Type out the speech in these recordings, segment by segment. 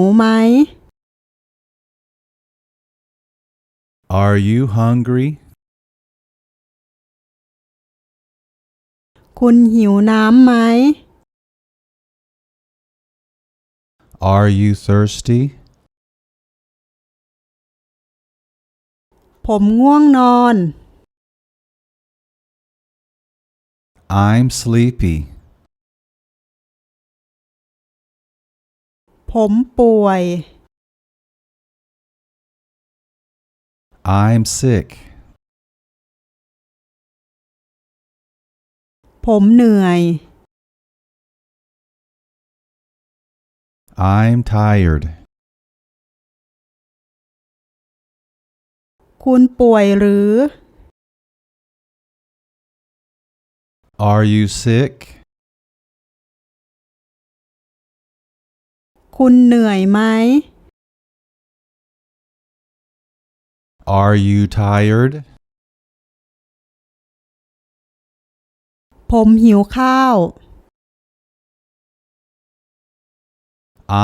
หิวไหม Are you hungry? คุณหิวน้ำไหม Are you thirsty? ผมง่วงนอน I'm sleepy. ผมป่วย I'm sick. ผมเหนื่อย I'm tired. คุณป่วยหรือ Are you sick? คุณเหนื่อยไหม Are you tired? ผมหิวข้าว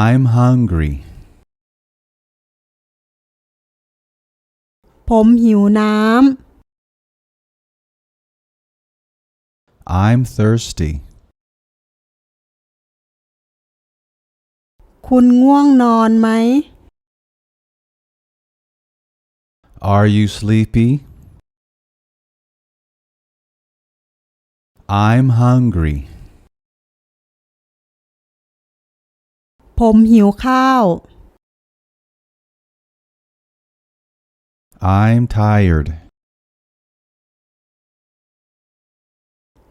I'm hungry. ผมหิวน้ I'm thirsty. คุณง่วงนอนไหม Are you sleepy? I'm hungry. ผมหิวข้าว I'm tired.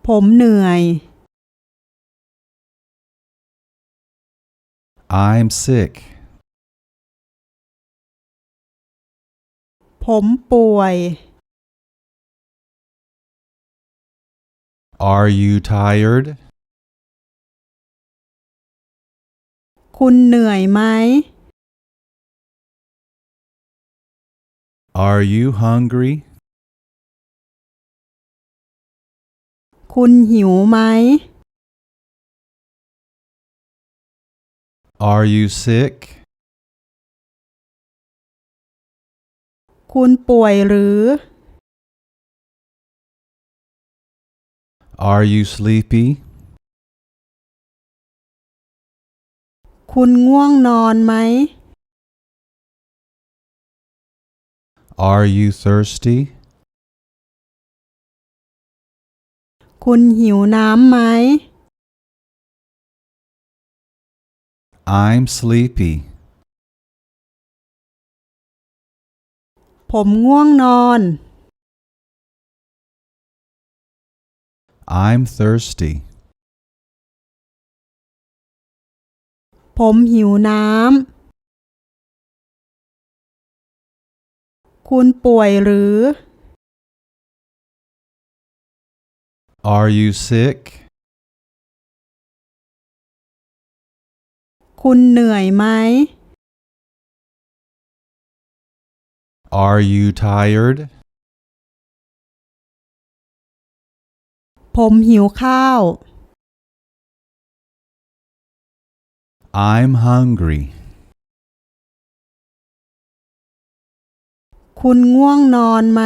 ผมเหนื่อย I'm sick. ผมป่วย Are you tired? คุณเหนื่อยไหม Are you hungry? คุณหิวไหม Are you sick? คุณป่วยหรือ Are you sleepy? คุณง่วงนอนไหม Are you thirsty? คุณหิวน้ำไหม I'm sleepy. ผมง่วงนอน I'm thirsty. ผมหิวน้ำ คุณป่วยหรือ Are you sick? คุณเหนื่อยไหม Are you tired? ผมหิวข้าว I'm hungry. คุณง่วงนอนไหม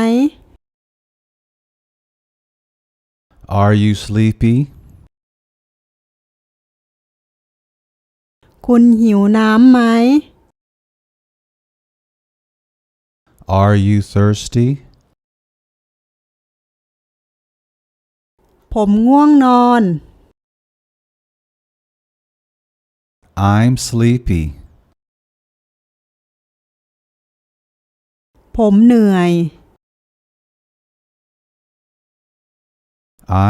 Are you sleepy? คุณหิวน้ำไหม Are you thirsty? ผมง่วงนอน I'm sleepy. ผมเหนื่อย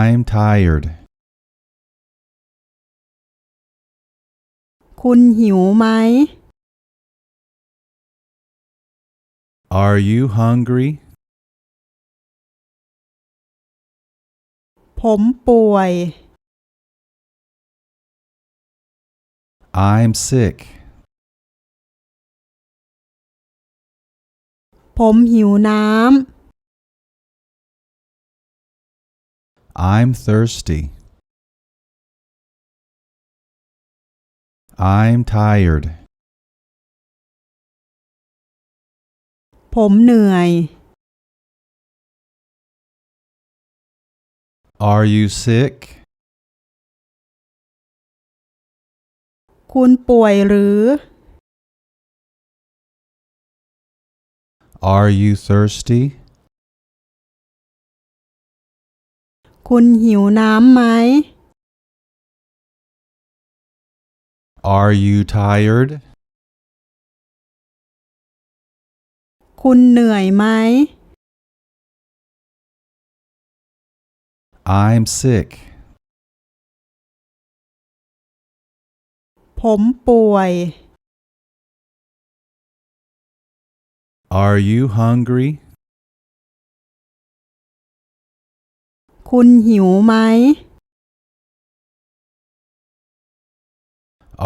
I'm tired. คุณหิวไหม Are you hungry? ผมป่วย I'm sick. ผมหิวน้ำ I'm thirsty. I'm tired. ผมเหนื่อย Are you sick? คุณป่วยหรือ? Are you thirsty? คุณหิวน้ำไหม? Are you tired? คุณเหนื่อยไหม I'm sick. ผมป่วย Are you hungry? คุณหิวไหม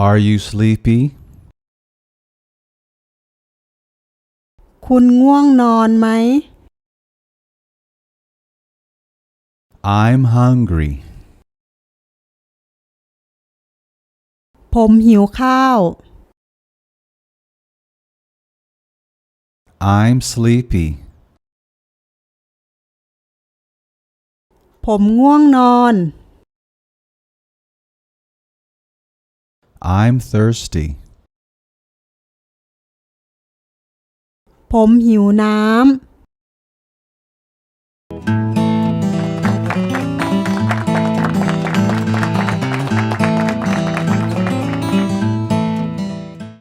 Are you sleepy? คุณง่วงนอนไหม I'm hungry. ผมหิวข้าว I'm sleepy. ผมง่วงนอน I'm thirsty. ผมหิวน้ำ